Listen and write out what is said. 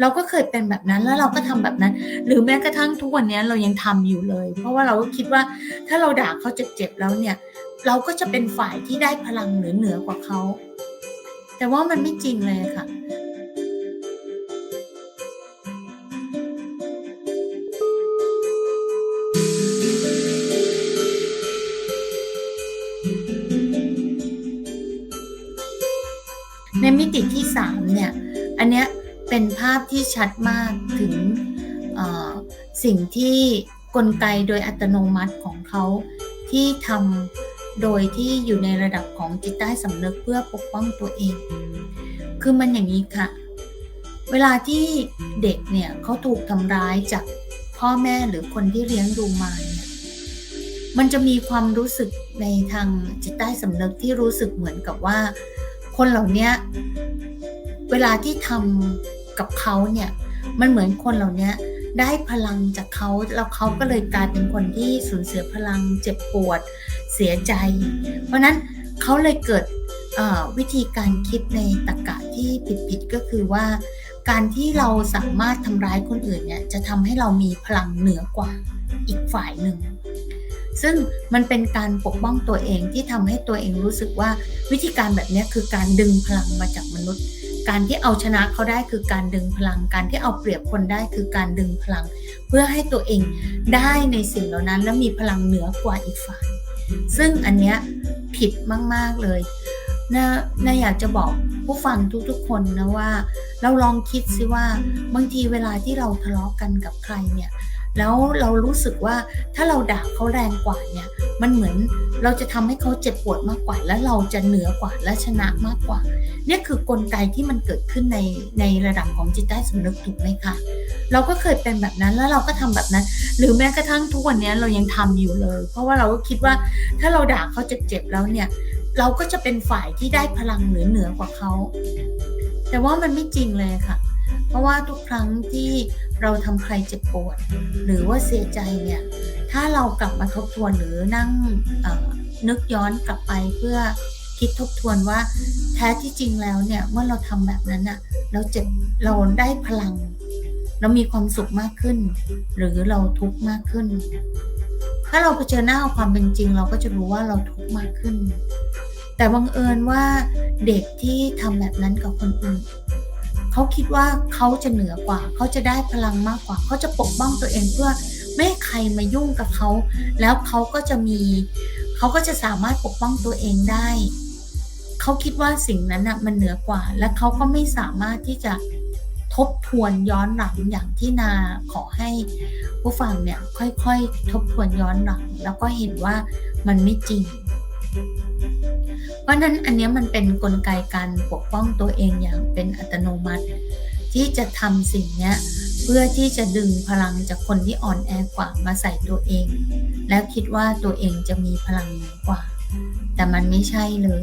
เราก็เคยเป็นแบบนั้นแล้วเราก็ทำแบบนั้น หรือแม้กระทั่งทุกวันนี้เรายังทำอยู่เลย เพราะว่าเราก็คิดว่าถ้าเราด่าเขาเจ็บๆแล้วเนี่ย เราก็จะเป็นฝ่ายที่ได้พลังเหนือเหนือกว่าเขา แต่ว่ามันไม่จริงเลยค่ะในมิติที่สามเนี่ย อันเนี้ย เป็นภาพที่ชัดมากถึงสิ่งที่กลไกโดยอัตโนมัติของเขาที่ทำโดยที่อยู่ในระดับของจิตใต้สำนึกเพื่อปกป้องตัวเอง คือมันอย่างนี้ค่ะ เวลาที่เด็กเนี่ยเขาถูกทำร้ายจากพ่อแม่หรือคนที่เลี้ยงดูมาเนี่ยมันจะมีความรู้สึกในทางจิตใต้สำนึกที่รู้สึกเหมือนกับว่า คนเหล่านี้เวลาที่ทำ กับเขาเนี่ยมันเหมือนคนเหล่านี้ได้พลังจากเขาแล้วเขาก็เลยกลายเป็นคนที่สูญเสียพลังเจ็บปวดเสียใจ เพราะนั้นเขาเลยเกิดวิธีการคิดในตรรกะที่ผิดๆก็คือว่า การที่เราสามารถทำร้ายคนอื่นเนี่ยจะทำให้เรามีพลังเหนือกว่าอีกฝ่ายหนึ่ง ซึ่งมันเป็นการปกป้องตัวเองที่ทำให้ตัวเองรู้สึกว่าวิธีการแบบนี้คือการดึงพลังมาจากมนุษย์ การที่เอาชนะเขาได้คือการดึงพลัง การที่เอาเปรียบคนได้คือการดึงพลัง เพื่อให้ตัวเองได้ในสิ่งเหล่านั้น และมีพลังเหนือกว่าอีกฝ่าย ซึ่งอันเนี้ยผิดมาก ๆ เลยนะนะอยากจะบอกผู้ฟังทุกๆ คนนะว่า เราลองคิดซิว่าบางทีเวลาที่เราทะเลาะกันกับใครเนี่ย แล้วเรารู้สึกว่าถ้าเราด่าเขาแรงกว่าเนี่ย มันเหมือนเราจะทำให้เขาเจ็บปวดมากกว่า และเราจะเหนือกว่าและชนะมากกว่า เนี่ยคือกลไกที่มันเกิดขึ้นในในระดับของจิตใต้สำนึกถูกไหมคะ เราก็เคยเป็นแบบนั้นแล้วเราก็ทำแบบนั้น หรือแม้กระทั่งทุกวันนี้เรายังทำอยู่เลย เพราะว่าเราก็คิดว่าถ้าเราด่าเขาเจ็บๆแล้วเนี่ย เราก็จะเป็นฝ่ายที่ได้พลังเหนือเหนือกว่าเขา แต่ว่ามันไม่จริงเลยค่ะ เพราะว่าทุกครั้งที่เราทำใครเจ็บปวด หรือว่าเสียใจเนี่ย ถ้าเรากลับมาทบทวนหรือนั่งนึกย้อนกลับไปเพื่อคิดทบทวนว่าแท้ที่จริงแล้วเนี่ยเมื่อเราทำแบบนั้นอะเราเจ็บเราได้พลัง เรามีความสุขมากขึ้น หรือเราทุกข์มากขึ้น ถ้าเราเผชิญหน้ากับความเป็นจริง เราก็จะรู้ว่าเราทุกข์มากขึ้น แต่บังเอิญว่าเด็กที่ทำแบบนั้นกับคนอื่น เขาคิดว่าเขาจะเหนือกว่า เขาจะได้พลังมากกว่า เขาจะปกป้องตัวเองเพื่อไม่ให้ใครมายุ่งกับเขา แล้วเขาก็จะมี เขาก็จะสามารถปกป้องตัวเองได้ เขาคิดว่าสิ่งนั้นนะมันเหนือกว่า และเขาก็ไม่สามารถที่จะทบทวนย้อนหลังอย่างที่นาขอให้ผู้ฟังเนี่ยค่อยๆ ทบทวนย้อนหลัง แล้วก็เห็นว่ามันไม่จริง เพราะนั้นอันนี้มันเป็นนกลไกการปกป้องตัวเองอย่างเป็นอัตโนมัติ ที่จะทำสิ่งนี้เพื่อที่จะดึงพลังจากคนที่อ่อนแอกว่ามาใส่ตัวเอง แล้วคิดว่าตัวเองจะมีพลังกว่า แต่มันไม่ใช่เลย